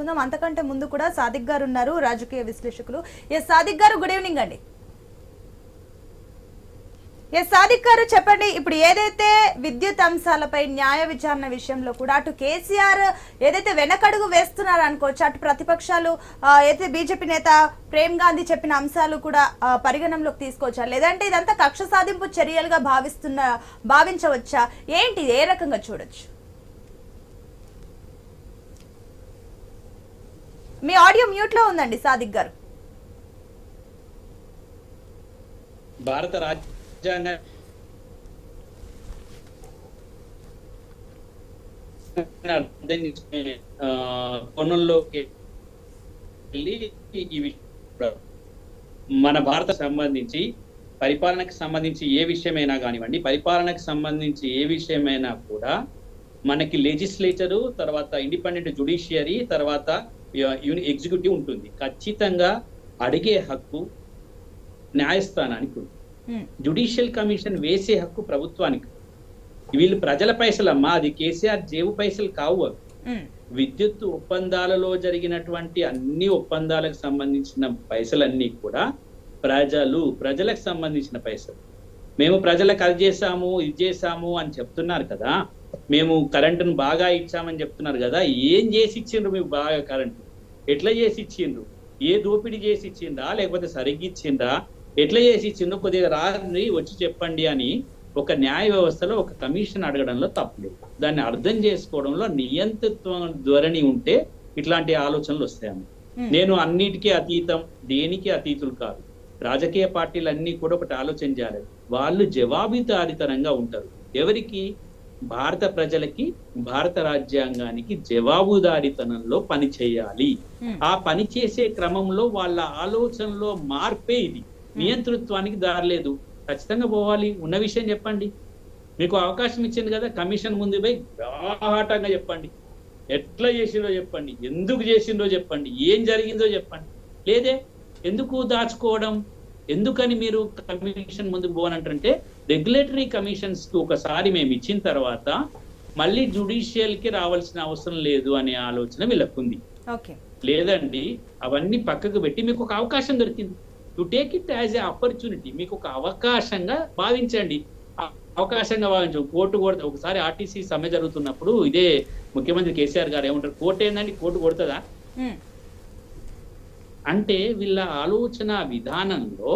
తెలుసుకుందాం. అంతకంటే ముందు కూడా సాదిక్ గారు ఉన్నారు రాజకీయ విశ్లేషకులు. ఎస్ సాదిక్ గారు గుడ్ ఈవినింగ్ అండి. ఎస్ సాదిక్ గారు చెప్పండి. ఇప్పుడు ఏదైతే విద్యుత్ అంశాలపై న్యాయ విచారణ విషయంలో కూడా అటు కేసీఆర్ ఏదైతే వెనకడుగు వేస్తున్నారు అనుకోవచ్చు అటు ప్రతిపక్షాలు అయితే ఏదైతే బీజేపీ నేత ప్రేమ్ గాంధీ చెప్పిన అంశాలు కూడా పరిగణంలోకి పరిగణనలోకి తీసుకోవచ్చా? లేదంటే ఇదంతా కక్ష సాధింపు చర్యలుగా భావిస్తున్న భావించవచ్చా? ఏంటి? ఏ రకంగా చూడొచ్చు? మీ ఆడియో మ్యూట్లో ఉందండి సాదిక్ గారు. భారత రాజ్యాంగ కొనుల్లోకి వెళ్ళి ఈ విషయం మన భారత సంబంధించి పరిపాలనకు సంబంధించి ఏ విషయమైనా కానివ్వండి పరిపాలనకు సంబంధించి ఏ విషయమైనా కూడా మనకి లెజిస్లేచరు తర్వాత ఇండిపెండెంట్ జుడిషియరీ తర్వాత ఎగ్జిక్యూటివ్ ఉంటుంది. ఖచ్చితంగా అడిగే హక్కు న్యాయస్థానానికి ఉంది. ఉమ్, జుడిషియల్ కమిషన్ వేసే హక్కు ప్రభుత్వానికి. వీళ్ళు ప్రజల పైసలమ్మా అది కేసీఆర్ జేబు పైసలు కావు అవి. ఉమ్, విద్యుత్ ఒప్పందాలలో జరిగినటువంటి అన్ని ఒప్పందాలకు సంబంధించిన పైసలన్నీ కూడా ప్రజలు ప్రజలకు సంబంధించిన పైసలు. మేము ప్రజలకు అది చేశాము ఇది చేశాము అని చెప్తున్నారు కదా. మేము కరెంటును బాగా ఇచ్చామని చెప్తున్నారు కదా. ఏం చేసి ఇచ్చిండ్రు మీకు బాగా కరెంటు? ఎట్లా చేసి ఇచ్చిండ్రు? ఏ దోపిడీ చేసి ఇచ్చిండ్రా? లేకపోతే సరిగ్గా ఇచ్చిండ్రా? ఎట్లా చేసి ఇచ్చిండ్రో? కొద్దిగా రాని వచ్చి చెప్పండి అని ఒక న్యాయ వ్యవస్థలో ఒక కమిషన్ అడగడంలో తప్పలేదు దాన్ని అర్థం చేసుకోవడంలో నియంతృత్వం ధోరణి ఉంటే ఇట్లాంటి ఆలోచనలు వస్తాయమ్మ ఉమ్. నేను అన్నిటికీ అతీతం దేనికి అతీతులు కాదు. రాజకీయ పార్టీలు అన్ని కూడా ఒకటి ఆలోచన చేయాలి వాళ్ళు జవాబుదారితనంగా ఉంటారు. ఎవరికి? భారత ప్రజలకి భారత రాజ్యాంగానికి జవాబుదారితనంలో పని చేయాలి. ఆ పని చేసే క్రమంలో వాళ్ళ ఆలోచనలో మార్పే ఇది. నియంతృత్వానికి దారలేదు ఖచ్చితంగా పోవాలి. ఉన్న విషయం చెప్పండి. మీకు అవకాశం ఇచ్చింది కదా కమిషన్ ముందు పోయి బాహాటంగా చెప్పండి. ఎట్లా చేసిందో చెప్పండి. ఎందుకు చేసిందో చెప్పండి. ఏం జరిగిందో చెప్పండి. లేదే ఎందుకు దాచుకోవడం? ఎందుకని మీరు కమిషన్ ముందుకు పోనంటే రెగ్యులేటరీ కమిషన్స్కి ఒకసారి మేము ఇచ్చిన తర్వాత మళ్ళీ జుడిషియల్కి రావాల్సిన అవసరం లేదు అనే ఆలోచన వీళ్ళకుంది. ఓకే. లేదండి అవన్నీ పక్కకు పెట్టి మీకు ఒక అవకాశం దొరికింది. To take it as a opportunity మీకు ఒక అవకాశంగా భావించండి. అవకాశంగా భావించు కోర్టు కొడతా ఒకసారి ఆర్టీసీ సమ్మె జరుగుతున్నప్పుడు ఇదే ముఖ్యమంత్రి కేసీఆర్ గారు ఏమంటారు? కోర్టు ఏందండి? కోర్టు కొడుతుందా? అంటే వీళ్ళ ఆలోచన విధానంలో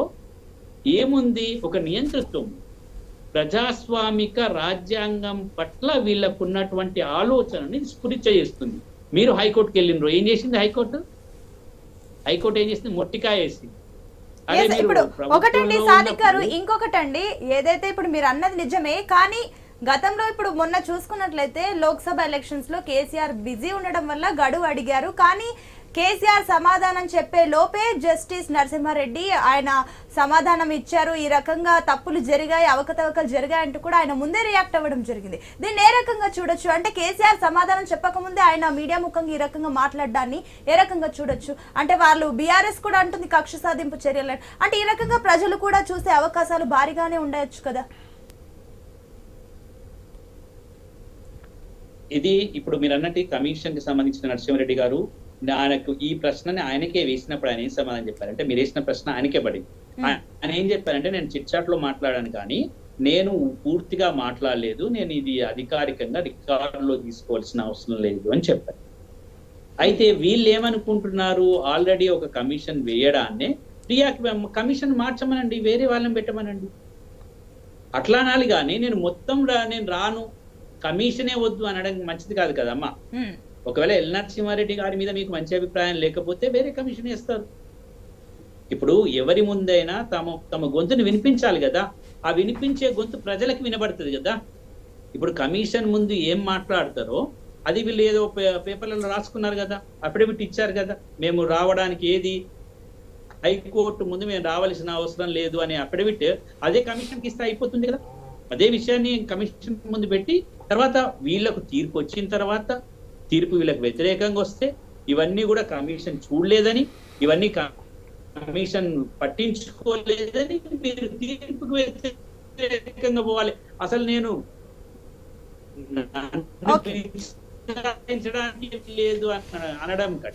ఏముంది? ఒక నియంతృత్వం. ప్రజాస్వామిక రాజ్యాంగం పట్ల వీళ్ళకున్నటువంటి ఆలోచనని స్ఫురించ చేస్తుంది. మీరు హైకోర్టుకి వెళ్ళినరు ఏం చేసింది హైకోర్టు? హైకోర్టు ఏం చేసింది? మొట్టికాయ వేసింది. ఇప్పుడు ఒకటండి సాదిక్ గారు ఇంకొకటండి. ఏదైతే ఇప్పుడు మీరు అన్నది నిజమే కానీ గతంలో ఇప్పుడు మొన్న చూసుకున్నట్లయితే లోక్సభ ఎలక్షన్స్లో కేసీఆర్ బిజీ ఉండడం వల్ల గడువు అడిగారు. కానీ కేసీఆర్ సమాధానం చెప్పే లోపే జస్టిస్ నరసింహారెడ్డి ఆయన సమాధానం ఇచ్చారు. ఈ రకంగా తప్పులు జరిగాయి అవకతవకలు జరిగాయి అంటూ కూడా ఆయన ముందే రియాక్ట్ అవ్వడం జరిగింది. దీన్ని ఏ రకంగా చూడొచ్చు? అంటే కేసీఆర్ సమాధానం చెప్పకముందే ఆయన మీడియా ముఖంగా ఈ రకంగా మాట్లాడడాన్ని ఏ రకంగా చూడొచ్చు? అంటే వాళ్ళు బీఆర్ఎస్ కూడా అంటుంది కక్ష సాధింపు చర్యలు అంటే ఈ రకంగా ప్రజలు కూడా చూసే అవకాశాలు భారీగానే ఉండొచ్చు కదా? ఇది ఇప్పుడు మీరు అన్నట్టు కమిషన్కి సంబంధించిన నరసింహారెడ్డి గారు ఆయనకు ఈ ప్రశ్నని ఆయనకే వేసినప్పుడు ఆయన ఏం సమాధానం చెప్పారంటే మీరు వేసిన ప్రశ్న ఆయనకే పడింది. ఆయన ఏం చెప్పారంటే నేను చిట్చాట్లో మాట్లాడాను కానీ నేను పూర్తిగా మాట్లాడలేదు నేను ఇది అధికారికంగా రికార్డులో తీసుకోవాల్సిన అవసరం లేదు అని చెప్పారు. అయితే వీళ్ళు ఏమనుకుంటున్నారు? ఆల్రెడీ ఒక కమిషన్ వేయడాన్నే రియాక్ట్ కమిషన్ మార్చమనండి వేరే వాళ్ళని పెట్టమనండి. అట్లా అనాలి కానీ నేను మొత్తం రా- నేను రాను. కమిషనే వద్దు అనడం మంచిది కాదు కదమ్మా. ఒకవేళ ఎల్ నరసింహారెడ్డి గారి మీద మీకు మంచి అభిప్రాయం లేకపోతే వేరే కమిషన్ వేస్తారు. ఇప్పుడు ఎవరి ముందైనా తమ తమ గొంతుని వినిపించాలి కదా. ఆ వినిపించే గొంతు ప్రజలకు వినబడుతుంది కదా. ఇప్పుడు కమిషన్ ముందు ఏం మాట్లాడతారో అది వీళ్ళు ఏదో పే- పేపర్లలో రాసుకున్నారు కదా. అఫిడవిట్ ఇచ్చారు కదా. మేము రావడానికి ఏది? హైకోర్టు ముందు మేము రావాల్సిన అవసరం లేదు అనే అఫిడవిట్ అదే కమిషన్కి ఇస్తే అయిపోతుంది కదా. అదే విషయాన్ని కమిషన్ ముందు పెట్టి తర్వాత వీళ్ళకు తీర్పు వచ్చిన తర్వాత తీర్పు వీళ్ళకి వ్యతిరేకంగా వస్తే ఇవన్నీ కూడా కమిషన్ చూడలేదని ఇవన్నీ కమిషన్ పట్టించుకోలేదని మీరు తీర్పుకు వ్యతిరేకంగా పోవాలి. అసలు నేను లేదు అన- అనడం